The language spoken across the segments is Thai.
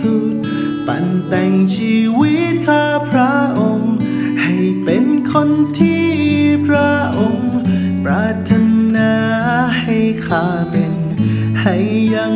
สุดปั่นแต่งชีวิตข้าพระองค์ ให้เป็นคนที่พระองค์ ปรารถนาให้ข้าเป็น ให้ยัง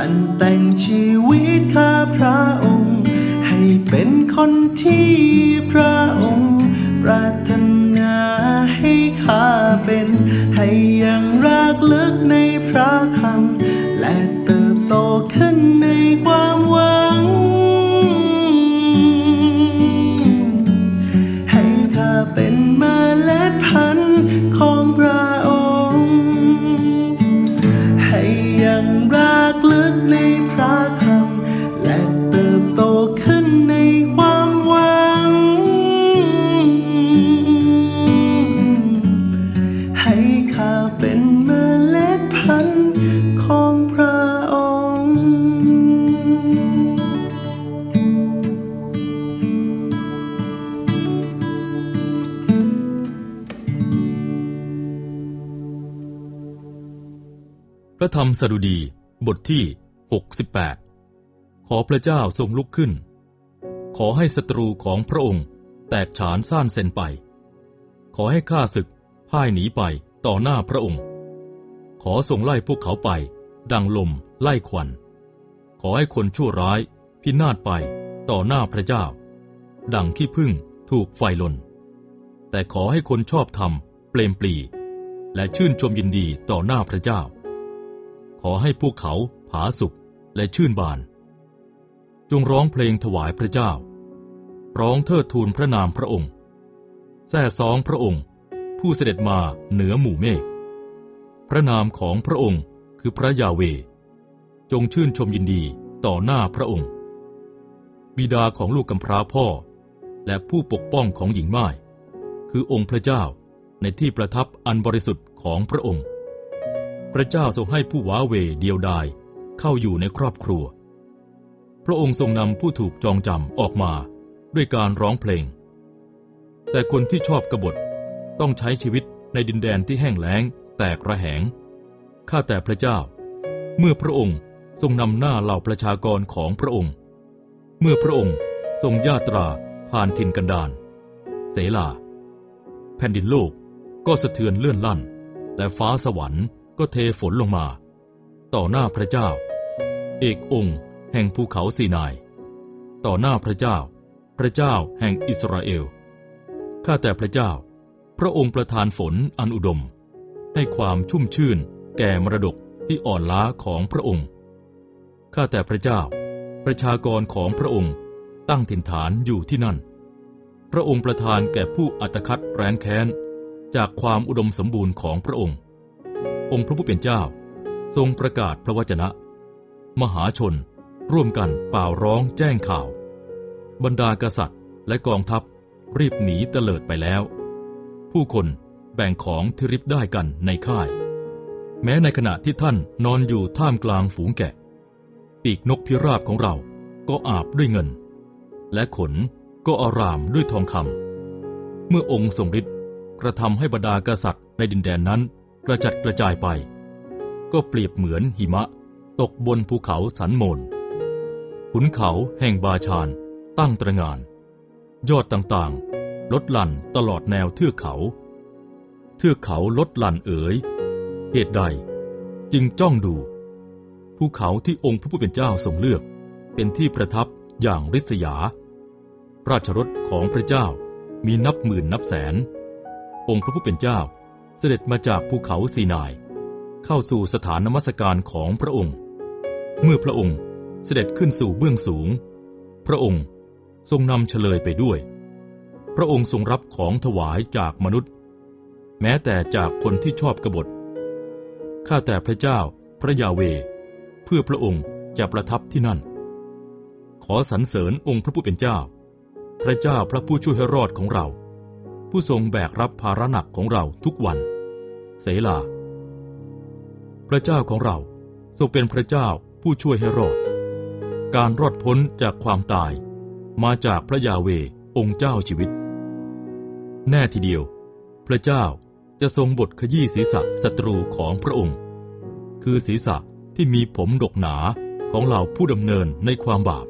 ปั้นแต่งชีวิตข้าพระองค์ ให้เป็นคนที่พระองค์ ระธรรมสดุดีบทที่ 68 ขอพระเจ้าทรงลุกขึ้น ขอให้ศัตรูของพระองค์แตกฉานซ่านเซนไป ขอให้ข้าศึกพ่ายหนีไปต่อหน้าพระองค์ ขอทรงไล่พวกเขาไป ดังลมไล่ควัน ขอให้คนชั่วร้ายพินาศไปต่อหน้าพระเจ้า ดังขี้พึ่งถูกไฟลน แต่ขอให้คนชอบธรรมเปลมปลีและชื่นชมยินดีต่อหน้าพระเจ้า ขอให้พวกเขาผาสุกและชื่นบาน จงร้องเพลงถวายพระเจ้า ร้องเทิดทูนพระนามพระองค์แส่ซองพระองค์ ผู้เสด็จมาเหนือหมู่เมฆพระนามของพระองค์คือพระยาเว จงชื่นชมยินดีต่อหน้าพระองค์ บิดาของลูกกำพร้าพ่อ และผู้ปกป้องของหญิงม่าย คือองค์พระเจ้าในที่ประทับอันบริสุทธิ์ของพระองค์ พระเจ้าทรงให้ผู้ว้าเวเดียวดายเข้าอยู่ในครอบครัว พระองค์ทรงนำผู้ถูกจองจำออกมาด้วยการร้องเพลง แต่คนที่ชอบกบฏต้องใช้ชีวิตในดินแดนที่แห้งแล้ง แตกระแหง ข้าแต่พระเจ้า เมื่อพระองค์ทรงนำหน้าเหล่าประชากรของพระองค์ เมื่อพระองค์ทรงญาตราผ่านถิ่นกันดารเสลา แผ่นดินโลกก็สะเทือนเลื่อนลั่น และฟ้าสวรรค์ ก็เทฝนลงมา ต่อหน้าพระเจ้า เอกองค์ แห่งภูเขาซีนาย ต่อหน้าพระเจ้า พระเจ้าแห่งอิสราเอลข้าแต่พระเจ้า พระองค์ประทานฝนอันอุดม ให้ความชุ่มชื่นแก่มรดกที่อ่อนล้าของพระองค์ข้าแต่พระเจ้า ประชากรของพระองค์ตั้งถิ่นฐานอยู่ที่นั่น พระองค์ประทานแก่ผู้อัตคัดแร้นแค้น จากความอุดมสมบูรณ์ของพระองค์ องค์พระผู้เป็นเจ้า ทรงประกาศพระวจนะ มหาชน ร่วมกันเป่าร้องแจ้งข่าว บรรดากษัตริย์และกองทัพรีบหนีเตลิดไปแล้ว ผู้คนแบ่งของที่ริบได้กันในค่าย แม้ในขณะที่ท่านนอนอยู่ท่ามกลางฝูงแกะ ปีกนกพิราบของเราก็อาบด้วยเงิน และขนก็อารามด้วยทองคำเมื่อองค์ทรงฤทธิ์กระทำให้บรรดากษัตริย์ในดินแดนนั้น กระจัดกระจายไป ก็เปรียบเหมือนหิมะ ตกบนภูเขาสันโมนขุนเขาแห่งบาชานตั้งตระงาน ยอดต่างๆ ลดหลั่นตลอดแนวเทือกเขา เทือกเขาลดหลั่นเอ๋ยเหตุใด จึงจ้องดู ภูเขาที่องค์พระผู้เป็นเจ้าทรงเลือก เป็นที่ประทับอย่างริษยา ราชรถของพระเจ้ามีนับหมื่นนับแสน องค์พระผู้เป็นเจ้า เสด็จมาจากภูเขาซีนาย เข้าสู่สถานนมัสการของพระองค์ เมื่อพระองค์เสด็จขึ้นสู่เบื้องสูง พระองค์ทรงนำเฉลยไปด้วย พระองค์ทรงรับของถวายจากมนุษย์ แม้แต่จากคนที่ชอบกบฏข้าแต่พระเจ้าพระยาเว เพื่อพระองค์จะประทับที่นั่น ขอสรรเสริญองค์พระผู้เป็นเจ้า พระเจ้าพระผู้ช่วยให้รอดของเรา ผู้ทรงแบกรับภาระหนักของเราทุกวัน เสลา พระเจ้าของเราทรงเป็นพระเจ้าผู้ช่วยให้รอด การรอดพ้นจากความตาย มาจากพระยาเวองค์เจ้าชีวิต แน่ทีเดียว พระเจ้าจะทรงบทขยี้ศีรษะศัตรูของพระองค์ คือศีรษะที่มีผมดกหนาของเหล่าผู้ดำเนินในความบาป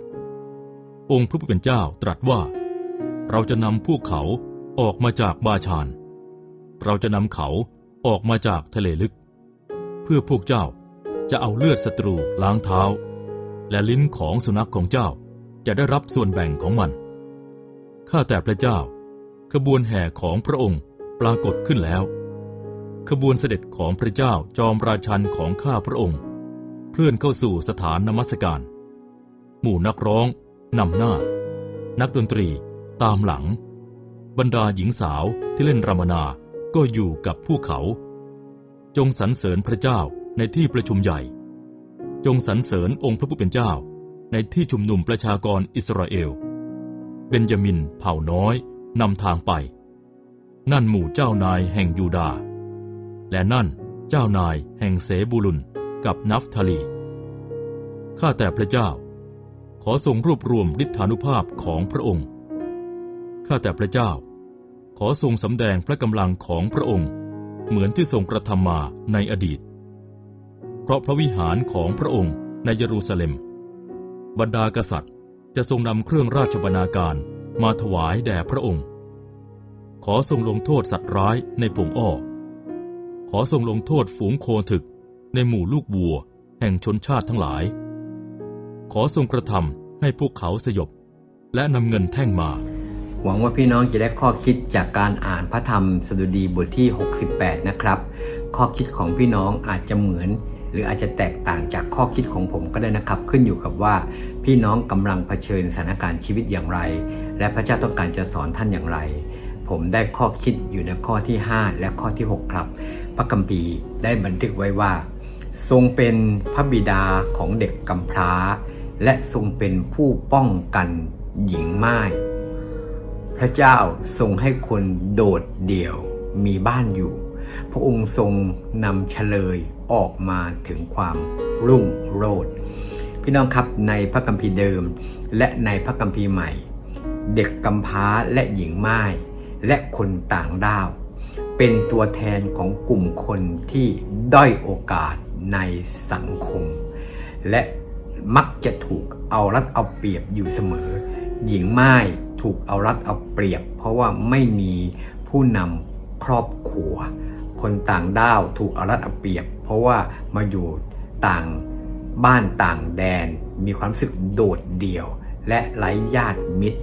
องค์พระผู้เป็นเจ้าตรัสว่า เราจะนำพวกเขา ออกมาจากบาชาน เราจะนำเขาออกมาจากทะเลลึก เพื่อพวกเจ้าจะเอาเลือดศัตรูล้างเท้า และลิ้นของสุนัขของเจ้าจะได้รับส่วนแบ่งของมัน ข้าแต่พระเจ้า ขบวนแห่ของพระองค์ปรากฏขึ้นแล้ว ขบวนเสด็จของพระเจ้าจอมราชันของข้าพระองค์ เคลื่อนเข้าสู่สถานนมัสการ หมู่นักร้องนำหน้า นักดนตรีตามหลัง บรรดาหญิงสาวที่เล่นรำมนา ก็อยู่กับพวกเขา จงสรรเสริญพระเจ้าในที่ประชุมใหญ่ จงสรรเสริญองค์พระผู้เป็นเจ้า ในที่ชุมนุมประชากรอิสราเอล เบนจามินเผ่าน้อยนำทางไป นั่นหมู่เจ้านายแห่งยูดาห์และนั่นเจ้านายแห่งเสบูลุนกับนัฟทาลี ข้าแต่พระเจ้า ขอทรงรวบรวมฤทธานุภาพของพระองค์ ข้าแต่พระเจ้า ขอทรงสำแดงพระกำลังของพระองค์ เหมือนที่ทรงกระทำมาในอดีต เพราะพระวิหารของพระองค์ในเยรูซาเล็ม บรรดากษัตริย์จะทรงนำเครื่องราชบรรณาการมาถวายแด่พระองค์ ขอทรงลงโทษสัตว์ร้ายในปงอ้อ ขอทรงลงโทษฝูงโคถึกในหมู่ลูกวัวแห่งชนชาติทั้งหลาย ขอทรงกระทำให้พวกเขาสยบและนำเงินแท่งมา หวังว่าพี่น้องจะได้ข้อคิดจากการอ่านพระธรรมสดุดีบทที่ 68 นะครับ ข้อคิดของพี่น้องอาจจะเหมือน หรืออาจจะแตกต่างจากข้อคิดของผมก็ได้นะครับ ขึ้นอยู่กับว่าพี่น้องกำลังเผชิญสถานการณ์ชีวิตอย่างไร และพระเจ้าต้องการจะสอนท่านอย่างไร ผมได้ข้อคิดอยู่ในข้อที่ 5 และข้อที่ 6 ครับ พระคัมภีร์ได้บันทึกไว้ว่า ทรงเป็นพระบิดาของเด็กกำพร้า และทรงเป็นผู้ป้องกันหญิงไม่าย พระเจ้าทรงให้คนโดดเดี่ยวมีบ้านอยู่ พระองค์ทรงนำเฉลยออกมาถึงความรุ่งโรจน์พี่น้องครับในพระคัมภีร์เดิม และในพระคัมภีร์ใหม่ เด็กกำพร้าและหญิงไม่ายและคนต่างด้าว เป็นตัวแทนของกลุ่มคนที่ด้อยโอกาสในสังคม และมักจะถูกเอารัดเอาเปรียบอยู่เสมอ หญิงไม่าย ถูกเอารัดเอาเปรียบ เพราะว่าไม่มีผู้นำครอบครัว คนต่างด้าวถูกเอารัดเอาเปรียบ เพราะว่ามาอยู่ต่างบ้านต่างแดน มีความรู้สึกโดดเดี่ยว และไร้ญาติมิตร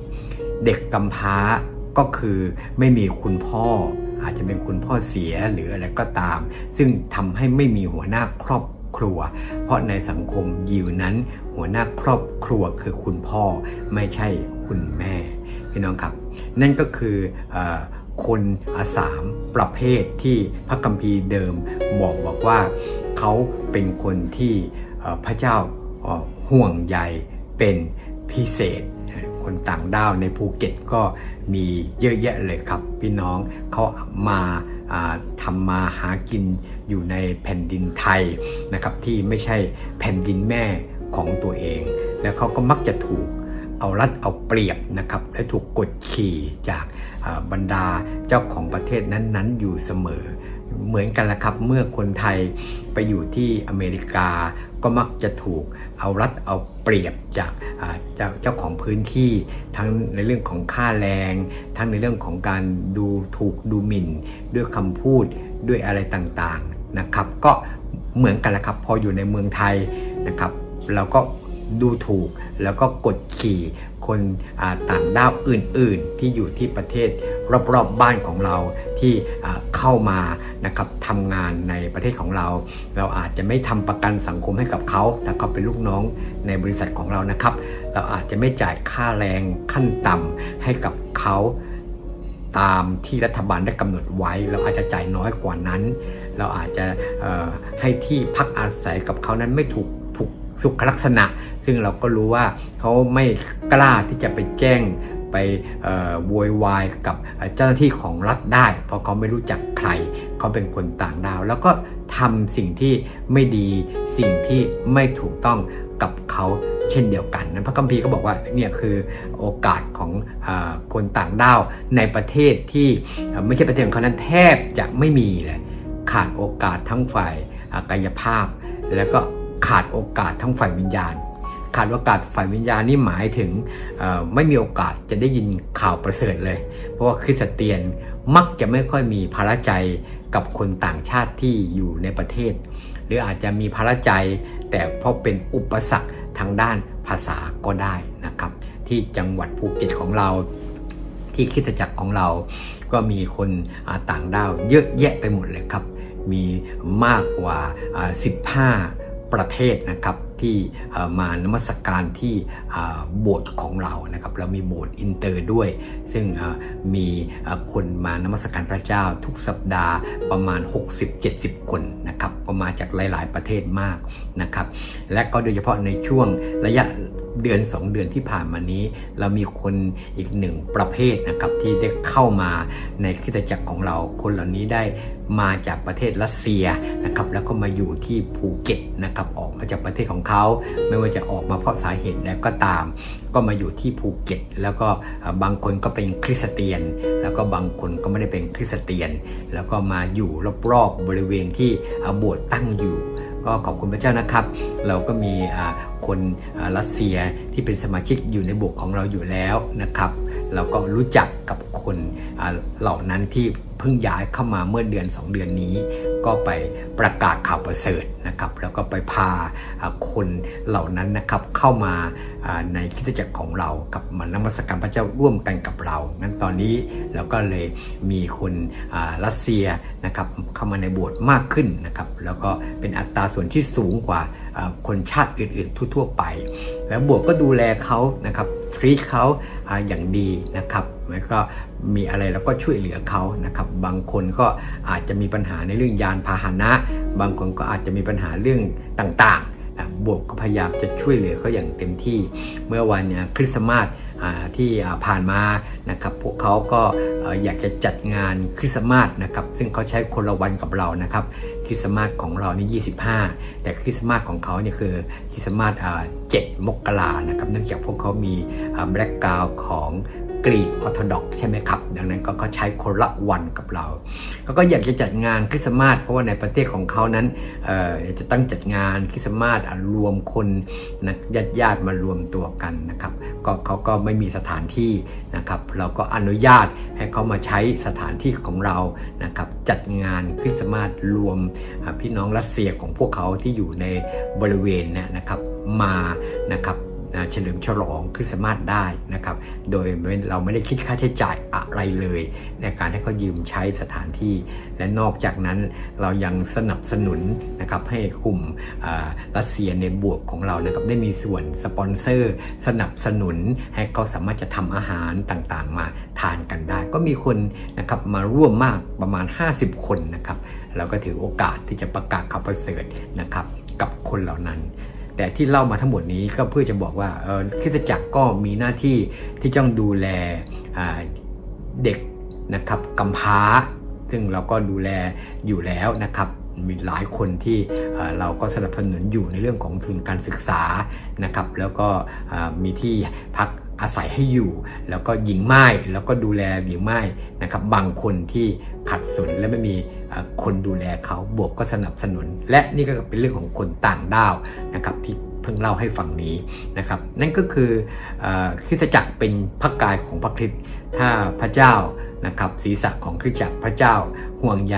เด็กกำพร้าก็คือไม่มีคุณพ่อ อาจจะเป็นคุณพ่อเสียหรืออะไรก็ตาม ซึ่งทำให้ไม่มีหัวหน้าครอบครัว เพราะในสังคมยิวนั้น หัวหน้าครอบครัวคือคุณพ่อไม่ใช่คุณแม่ พี่น้องครับ นั่นก็คืออคนอาสามประเภทที่พระคัมภีร์เดิมบอกบอกว่าเขาเป็นคนที่พระเจ้าห่วงใยเป็นพิเศษ คนต่างด้าวในภูเก็ตก็มีเยอะแยะเลยครับ พี่น้องเขามาอ่าทำมาหากินอยู่ในแผ่นดินไทยนะครับที่ไม่ใช่แผ่นดินแม่ของตัวเอง แล้วเขาก็มักจะถูก เอารัดเอาเปรียบนะครับและถูกกดขี่จากบรรดาเจ้าของประเทศนั้นๆ อยู่เสมอ เหมือนกันละครับเมื่อคนไทยไปอยู่ที่อเมริกาก็มักจะถูกเอารัดเอาเปรียบจากเจ้าเจ้าของพื้นที่ทั้งในเรื่องของค่าแรง ทั้งในเรื่องของการดูถูกดูหมิ่น ด้วยคำพูดด้วยอะไรต่างๆนะครับ ก็เหมือนกันละครับพออยู่ในเมืองไทยนะครับ เราก็ ดูถูก แล้วก็กดขี่คนต่างด้าวอื่น ๆ ที่อยู่ที่ประเทศรอบๆบบ้านของเราที่เข้ามานะครับทำงานในประเทศของเรา เราอาจจะไม่ทำประกันสังคมให้กับเขาถ้าเขาเป็นลูกน้องในบริษัทของเรานะครับ เราอาจจะไม่จ่ายค่าแรงขั้นต่ำให้กับเขาตามที่รัฐบาลได้กำหนดไว้ เราอาจจะจ่ายน้อยกว่านั้น เราอาจจะให้ที่พักอาศัยกับเขานั้นไม่ถูก สุขลักษณะ ซึ่งเราก็รู้ว่าเขาไม่กล้าที่จะไปแจ้งไปโวยวายกับเจ้าหน้าที่ของรัฐได้ เพราะเขาไม่รู้จักใคร เขาเป็นคนต่างดาว แล้วก็ทำสิ่งที่ไม่ดีสิ่งที่ไม่ถูกต้องกับเขาเช่นเดียวกันนั้นพระคัมภีร์ก็บอกว่าเนี่ยคือโอกาสของอคนต่างด้าวในประเทศที่ไม่ใช่ประเทศของเขานั้นแทบจะไม่มีเลยขาดโอกาสทั้งฝ่ายกายภาพ แล้วก็ ขาดโอกาสทั้งฝ่ายวิญญาณ ขาดโอกาสฝ่ายวิญญาณนี่หมายถึงไม่มีโอกาสจะได้ยินข่าวประเสริฐเลย เพราะว่าคริสเตียนมักจะไม่ค่อยมีภาระใจกับคนต่างชาติที่อยู่ในประเทศ หรืออาจจะมีภาระใจ แต่เพราะเป็นอุปสรรคทางด้านภาษาก็ได้นะครับ ที่จังหวัดภูเก็ตของเราที่คริสตจักรของเราก็มีคนต่างด้าวเยอะแยะไปหมดเลยครับ มีมากกว่าอ่า15 ประเทศนะครับที่มานมัสการที่โบสถ์ของเรานะครับเรามีโบสถ์อินเตอร์ด้วย ซึ่งมีคนมานมัสการพระเจ้าทุกสัปดาห์ประมาณ 60-70 คนนะครับก็มาจากหลาย ๆ ประเทศมากนะครับและก็โดยเฉพาะในช่วงระยะ เดือน 2 เดือนที่ผ่านมานี้ เรามีคนอีกหนึ่งประเภทนะครับที่ได้เข้ามาในคิตจักรของเราคนเหล่านี้ได้มาจากประเทศรัสเซียนะครับแล้วก็มาอยู่ที่ภูเก็ตนะครับออกมาจากประเทศของเขา ไม่ว่าจะออกมาเพราะสาเหตุใดก็ตาม ก็มาอยู่ที่ภูเก็ต แล้วก็บางคนก็เป็นคริสเตียน แล้วก็บางคนก็ไม่ได้เป็นคริสเตียน แล้วก็มาอยู่รอบๆบริเวณที่โบสถ์ตั้งอยู่ ก็ขอบคุณพระเจ้านะครับ เราก็มีคนรัสเซียที่เป็นสมาชิกอยู่ในบวกของเราอยู่แล้วนะครับ เราก็รู้จักกับคนเหล่านั้นที่เพิ่งย้ายเข้ามาเมื่อเดือน 2 เดือนนี้ ก็ไปประกาศข่าวประเสริฐนะครับ แล้วก็ไปพาคนเหล่านั้นนะครับเข้ามาในคิสตจักรของเรากับมานมัสการพระเจ้าร่วมกันกับเรา งั้นตอนนี้เราก็เลยมีคนรัสเซียนะครับเข้ามาในโบสถ์มากขึ้นนะครับ แล้วก็เป็นอัตราส่วนที่สูงกว่าคนชาติอื่นๆ ทั่วๆไป แล้วโบสถ์ก็ดูแลเขานะครับทรีเขาอย่างดีนะครับแล้วก็ มีอะไรแล้วก็ช่วยเหลือเขานะครับ บางคนก็อาจจะมีปัญหาในเรื่องยานพาหนะ บางคนก็อาจจะมีปัญหาเรื่องต่างๆนะโบสถ์ก็พยายามจะช่วยเหลือเขาอย่างเต็มที่ เมื่อวันนี่ยคริสต์มาสที่ผ่านมานะครับ พวกเขาก็อยากจะจัดงานคริสต์มาสนะครับ ซึ่งเขาใช้คนละวันกับเรานะครับ คริสต์มาสของเรานี่ 25 แต่คริสต์มาสของเขาเนี่ยคือคริสต์มาส7มกรานะครับ เนื่องจากพวกเขามีแบล็กกราวของ กรีกออร์โธดอกใช่ไหมครับ ดังนั้นก็เขาใช้คนละวันกับเราเขาก็อยากจะจัดงานคริสต์มาสเพราะว่าในประเทศของเขานั้นจะตั้งจัดงานคริสต์มาสรวมคนนะญาติญาติมารวมตัวกันนะครับก็เขาก็ไม่มีสถานที่นะครับ เราก็อนุญาตให้เขามาใช้สถานที่ของเรานะครับจัดงานคริสต์มาสรวมพี่น้องรัสเซียของพวกเขาที่อยู่ในบริเวณนี่ยนะครับมานะครับ เฉลิมฉลองคริสต์มาสได้นะครับ โดยเราไม่ได้คิดค่าใช้จ่ายอะไรเลย ในการให้เขายืมใช้สถานที่ และนอกจากนั้นเรายังสนับสนุนนะครับให้กลุ่มรัสเซียในบวกของเรานะครับได้มีส่วนสปอนเซอร์ สนับสนุนให้เขาสามารถจะทำอาหารต่างๆ มาทานกันได้ ก็มีคนนะครับมาร่วมมากประมาณ 50 คนนะครับเราก็ถือโอกาสที่จะประกาศข่าวประเสริฐนะครับกับคนเหล่านั้น แต่ที่เล่ามาทั้งหมดนี้ก็เพื่อจะบอกว่าเออคริสตจักรก็มีหน้าที่ที่ต้องดูแลเด็กนะครับกำพร้า ซึ่งเราก็ดูแลอยู่แล้วนะครับมีหลายคนที่เราก็สนับสนุนอยู่ในเรื่องของทุนการศึกษานะครับ แล้วก็มีที่พัก อาศัยให้อยู่ แล้วก็หญิงไม้แล้วก็ดูแลหญิงไม้นะครับบางคนที่ขัดสนและไม่มีคนดูแลเขาบวกก็สนับสนุน และนี่ก็เป็นเรื่องของคนต่างด้าวนะครับที่เพิ่งเล่าให้ฟังนี้นะครับ นั่นก็คือคริสตจักรเป็นพระกายของพระคริสต์ถ้าพระเจ้านะครับศีรษะของคริสตจักรพระเจ้าห่วงใย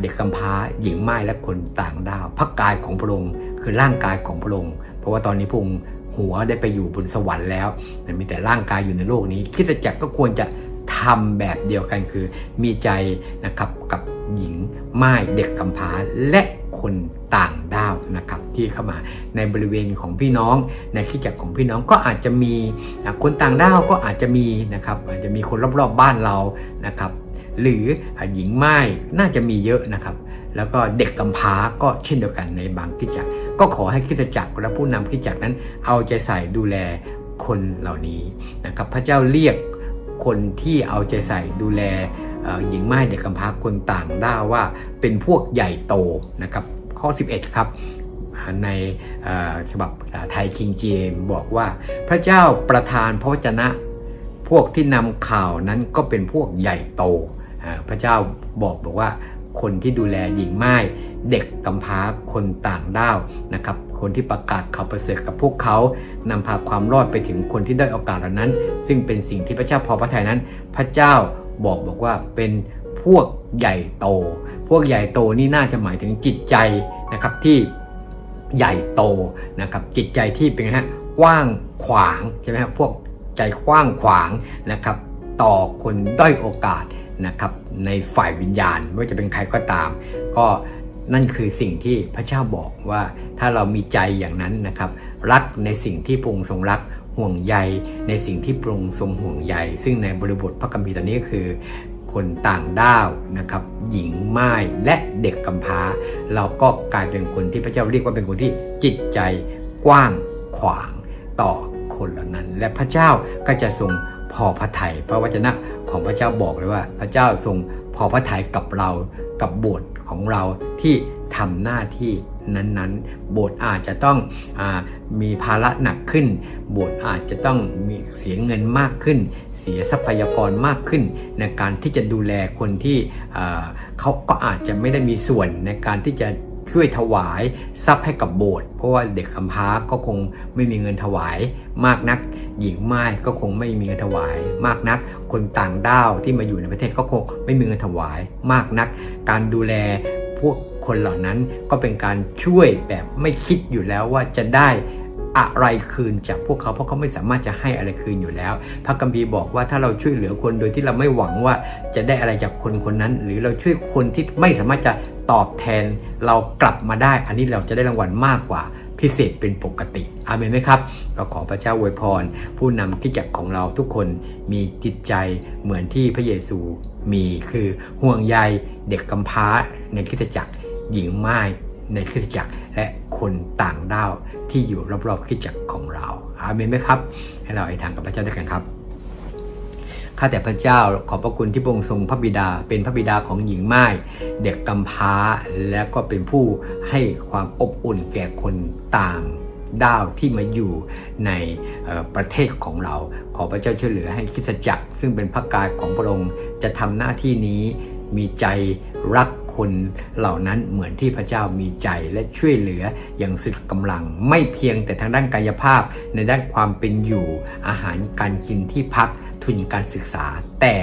เด็กกำพร้าหญิงไม้และคนต่างด้าวพระกายของพระองค์คือร่างกายของพระองค์เพราะว่าตอนนี้พระองค์ หัวได้ไปอยู่บนสวรรค์แล้วแต่มีแต่ร่างกายอยู่ในโลกนี้คริสตจักรก็ควรจะทำแบบเดียวกันคือ มีใจนะครับกับหญิงไม้เด็กกำพร้าและคนต่างด้าวนะครับที่เข้ามาในบริเวณของพี่น้อง ในคริสตจักรของพี่น้องก็อาจจะมีคนต่างด้าวก็อาจจะมีนะครับอาจจะมีคนรอบๆบ้านเรานะครับหรือหญิงไม้น่าจะมีเยอะนะครับ แล้วก็เด็กกำพร้าก็เช่นเดียวกันในบางคริสตจักรก็ขอให้คริสตจักรและผู้นำคริสตจักรนั้น เอาใจใส่ดูแลคนเหล่านี้นะครับพระเจ้าเรียกคนที่เอาใจใส่ดูแลหญิงไม้เด็กกำพร้าคนต่างด้าวว่าเป็นพวกใหญ่โตนะครับข้อ 11 ครับในฉบับไทยคิงเจมบอกว่าพระเจ้าประทานพระวจนะ พวกที่นำข่าวนั้นก็เป็นพวกใหญ่โต พระเจ้าบอกบอกว่า คนที่ดูแลหญิงไม้เด็กกำพร้าคนต่างด้าวนะครับ คนที่ประกาศข่าวประเสริฐกับพวกเขานำพาความรอดไปถึงคนที่ได้โอกาสเหล่านั้น ซึ่งเป็นสิ่งที่พระเจ้าพอพระทัยนั้น พระเจ้าบอกบอกว่าเป็นพวกใหญ่โต พวกใหญ่โตนี่น่าจะหมายถึงจิตใจนะครับที่ใหญ่โตนะครับจิตใจที่เป็นฮะกว้างขวางใช่ไหมครับพวกใจกว้างขวางนะครับต่อคนด้อยโอกาส นะครับในฝ่ายวิญญาณไม่ว่าจะเป็นใครก็ตาม ก็นั่นคือสิ่งที่พระเจ้าบอกว่าถ้าเรามีใจอย่างนั้นนะครับรักในสิ่งที่พระองค์ทรงรักห่วงใยในสิ่งที่พระองค์ทรงห่วงใยซึ่งในบริบทพระคัมภีร์ตอนนี้ก็คือ คนต่างด้าวนะครับหญิงไม้และเด็กกำพร้า เราก็กลายเป็นคนที่พระเจ้าเรียกว่าเป็นคนที่จิตใจกว้างขวางต่อคนเหล่านั้น และพระเจ้าก็จะทรง พอพระทัยพระวจนะของพระเจ้าบอกเลยว่า พระเจ้าทรงพอพระทัยกับเรากับโบสถ์ของเราที่ทำหน้าที่นั้นๆ โบสถ์อาจจะต้องอมีภาระหนักขึ้น โบสถ์อาจจะต้องมีเสียเงินมากขึ้น เสียทรัพยากรมากขึ้น ในการที่จะดูแลคนที่เขาก็อาจจะไม่ได้มีส่วนในการที่จะ ช่วยถวายทรัพย์ให้กับโบสถ์เพราะว่าเด็กกำพร้าก็คงไม่มีเงินถวายมากนัก หญิงไม้ก็คงไม่มีเงินถวายมากนัก คนต่างด้าวที่มาอยู่ในประเทศก็คงไม่มีเงินถวายมากนัก การดูแลพวกคนเหล่านั้นก็เป็นการช่วยแบบไม่คิดอยู่แล้วว่าจะได้ อะไรคืนจากพวกเขาเพราะเขาไม่สามารถจะให้อะไรคืนอยู่แล้ว พระกัมภีร์บอกว่าถ้าเราช่วยเหลือคนโดยที่เราไม่หวังว่าจะได้อะไรจากคนคนนั้น หรือเราช่วยคนที่ไม่สามารถจะตอบแทนเรากลับมาได้ อันนี้เราจะได้รางวัลมากกว่าพิเศษเป็นปกติอาเมนไหมครับก็ขอพระเจ้าอวยพร ผู้นำที่จักของเราทุกคนมีจิตใจเหมือนที่พระเยซูมีคือห่วงใยเด็กกำพร้าในคิตจักรหญิงไม้ ในคริสตจักรและคนต่างด้าวที่อยู่รอบๆคริสตจักรของเรา อาเมนไหมครับ ให้เราอธิษฐานกับพระเจ้าด้วยกันครับข้าแต่พระเจ้าขอบพระคุณที่พระองค์ทรงพระบิดา เป็นพระบิดาของหญิงไม้เด็กกำพร้า และก็เป็นผู้ให้ความอบอุ่นแก่คนต่างด้าวที่มาอยู่ในประเทศของเรา ขอพระเจ้าช่วยเหลือให้คิสจักร ซึ่งเป็นพระกายของพระองค์จะทำหน้าที่นี้มีใจรัก คนเหล่านั้นเหมือนที่พระเจ้ามีใจและช่วยเหลืออย่างสุดกำลัง ไม่เพียงแต่ทางด้านกายภาพ ในด้านความเป็นอยู่อาหารการกินที่พักทุนการศึกษา แต่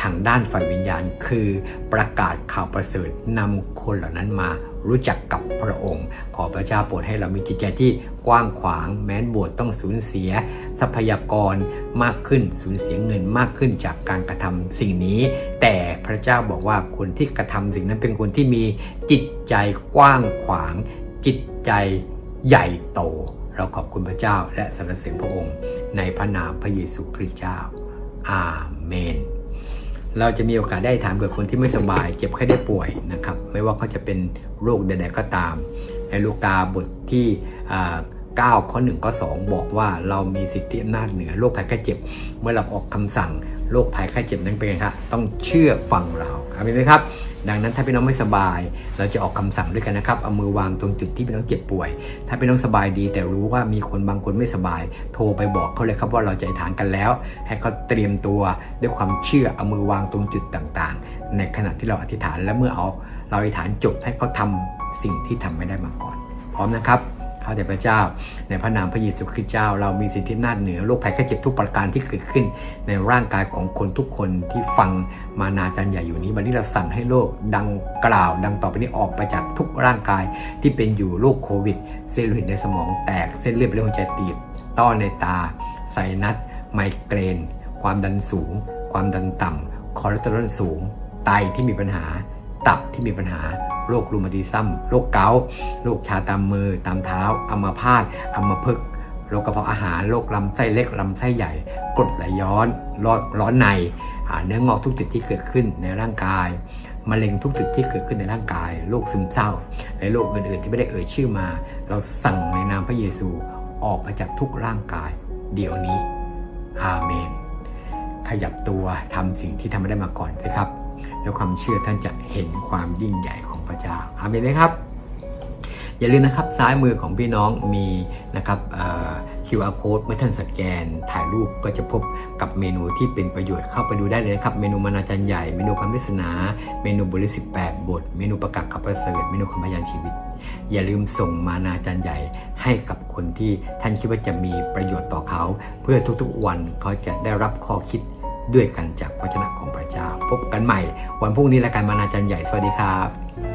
ทางด้านฝ่ายวิญญาณคือประกาศข่าวประเสริฐนำคนเหล่านั้นมา รู้จักกับพระองค์ ขอพระเจ้าโปรดให้เรามีจิตใจที่กว้างขวาง แม้นบสถ์ต้องสูญเสีย ทรัพยากรมากขึ้นสูญเสียเงินมากขึ้นจากการกระทำสิ่งนี้ แต่พระเจ้าบอกว่าคนที่กระทำสิ่งนั้นเป็นคนที่มีจิตใจกว้างขวาง จิตใจใหญ่โต เราขอบคุณพระเจ้าและสรรเสริญพระองค์ ในพระนามพระเยซูคริสต์เจ้าอาเมน เราจะมีโอกาสได้ถามกับคนที่ไม่สบาย เจ็บไข้ได้ป่วยนะครับ ไม่ว่าเขาจะเป็นโรคใดๆก็ตามในลูกาบทที่อ่า9ข้อ1ข้อ2 บอกว่าเรามีสิทธิอำนาจเหนือโรคภัยไข้เจ็บ เมื่อเราออกคำสั่งโรคภัยไข้เจ็บนั้นเป็นไงครับต้องเชื่อฟังเราครับเห็นไหมครับ ดังนั้นถ้าพี่น้องไม่สบาย เราจะออกคำสั่งด้วยกันนะครับ เอามือวางตรงจุดที่พี่น้องเจ็บป่วย ถ้าพี่น้องสบายดี แต่รู้ว่ามีคนบางคนไม่สบาย โทรไปบอกเขาเลยครับว่าเราจะอธิฐานกันแล้ว ให้เขาเตรียมตัวด้วยความเชื่อเอามือวางตรงจุดต่างๆ ในขณะที่เราอธิษฐานและเมื่อเอาเราอธิษฐานจบให้เขาทำสิ่งที่ทำไม่ได้มาก่อน พร้อมนะครับ ข้าแต่พระเจ้า ในพระนามพระเยซูคริสต์เจ้า เรามีสิทธิอำนาจเหนือโรคภัยไข้เจ็บทุกประการที่เกิดขึ้น ในร่างกายของคนทุกคนที่ฟังมานาจันใหญ่อยู่นี้วันนี้เราสั่งให้โรคดังกล่าว ดังต่อไปนี้ออกไปจากทุกร่างกายที่เป็นอยู่โรคโควิด เส้นเลือดในสมองแตกเส้นเลือดในหัวใจตีบต้อในตา ไซนัสไมเกรน ความดันสูง ความดันต่ำคอเลสเตอรอลสูง ไตที่มีปัญหา ตับที่มีปัญหา โรครูมาติซัมโรคเกาต์โรคชาตามมือตามเท้าอัมพาตอัมพฤกษ์โรคกระเพาะอาหารโรคลำไส้เล็กลำไส้ใหญ่กรดไหลย้อนร้อนร้อนในเนื้องอกทุกจุดที่เกิดขึ้นในร่างกายมะเร็งทุกจุดที่เกิดขึ้นในร่างกายโรคซึมเศร้าและโรคอื่นๆ ที่ไม่ได้เอ่ยชื่อมา เราสั่งในนามพระเยซูออกไปจากทุกร่างกาย เดี๋ยวนี้อาเมน ขยับตัวทำสิ่งที่ทำไม่ได้มาก่อนนะครับ แล้วความเชื่อท่านจะเห็นความยิ่งใหญ่ของพระเจ้าอาเมนเลยครับ อย่าลืมนะครับซ้ายมือของพี่น้องมีนะครับ QR code เมื่อท่านสแกนถ่ายรูปก็จะพบกับเมนูที่เป็นประโยชน์เข้าไปดูได้เลยนะครับ เมนูมานาจันใหญ่ เมนูคำเทศนา เมนูบริสิ18บท เมนูประกาศขับประเสริฐเมนูคำพยานชีวิต อย่าลืมส่งมานาจันใหญ่ให้กับคนที่ท่านคิดว่าจะมีประโยชน์ต่อเขา เพื่อทุกๆวันเขาจะได้รับข้อคิด ด้วยกันจากพระชนะของพระเจ้า พบกันใหม่วันพรุ่งนี้รายการมานาจันใหญ่ สวัสดีครับ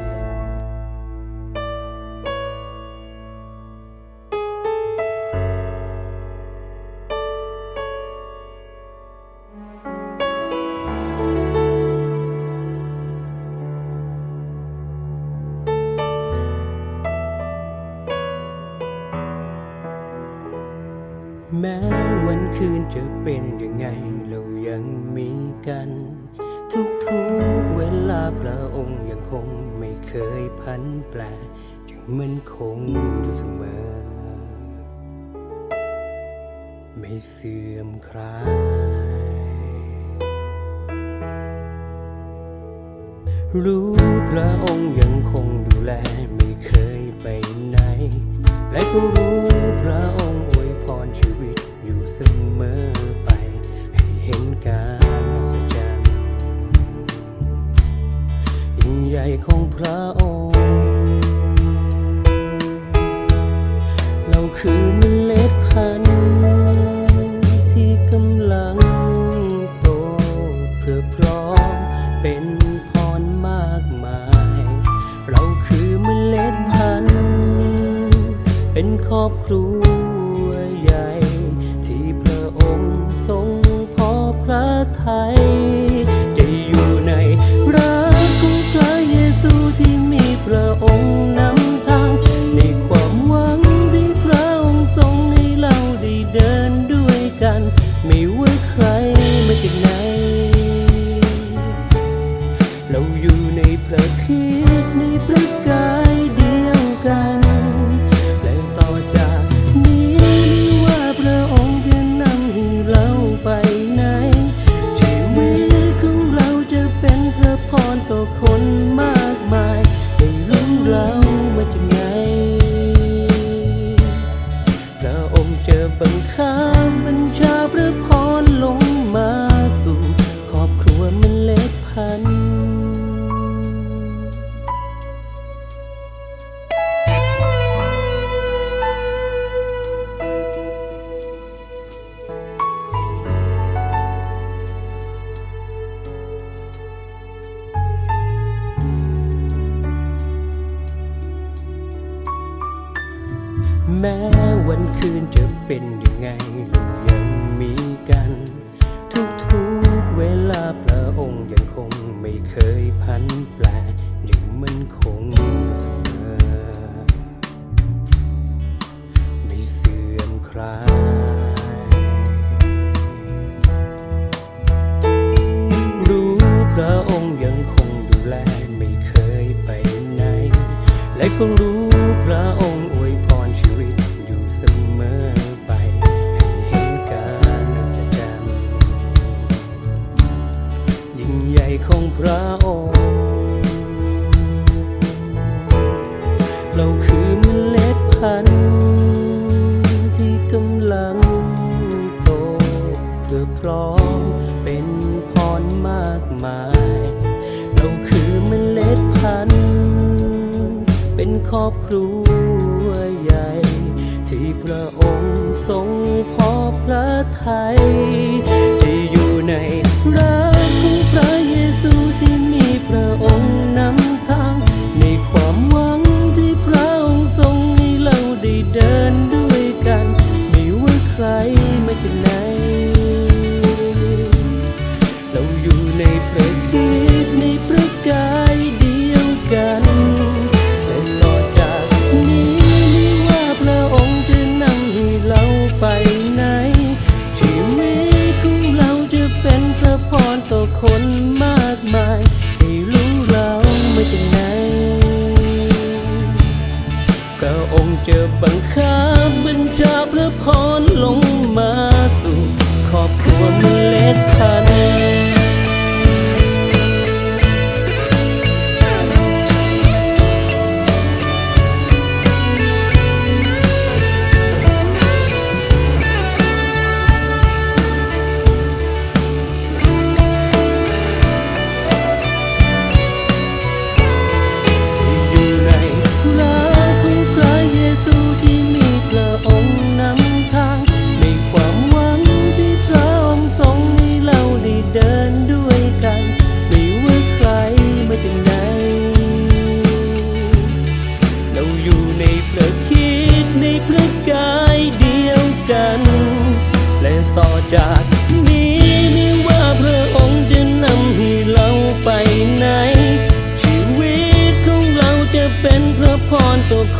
มันคงอยู่เสมอ ไม่เสื่อมคลาย รู้พระองค์ยังคงดูแลไม่เคยไปไหน และก็รู้พระองค์อวย พ ไงเรายังมีกัน ทุกๆเวลาพระองค์ยังคงไม่เคยพันแปลยังมันคงเสมอไม่เสื่อมคลายรู้พระองค์ยังคงดูแลไม่เคยไปไหน และก็รู้พระองค์ พระองค์เราคือเมล็ดพันธุ์ที่กำลังโตเพื่อพร้อมเป็นพรมากมาย เราคือเมล็ดพันธุ์เป็นครอบครัวใหญ่ ที่พระองค์ทรงพอพระทัยที่อยู่ในรัก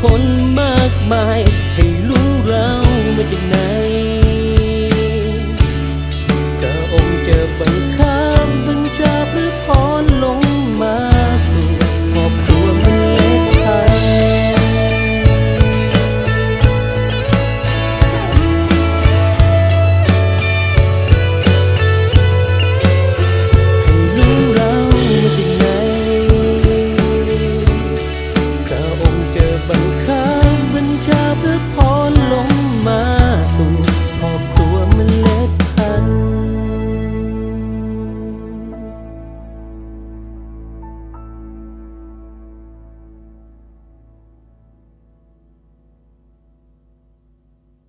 เ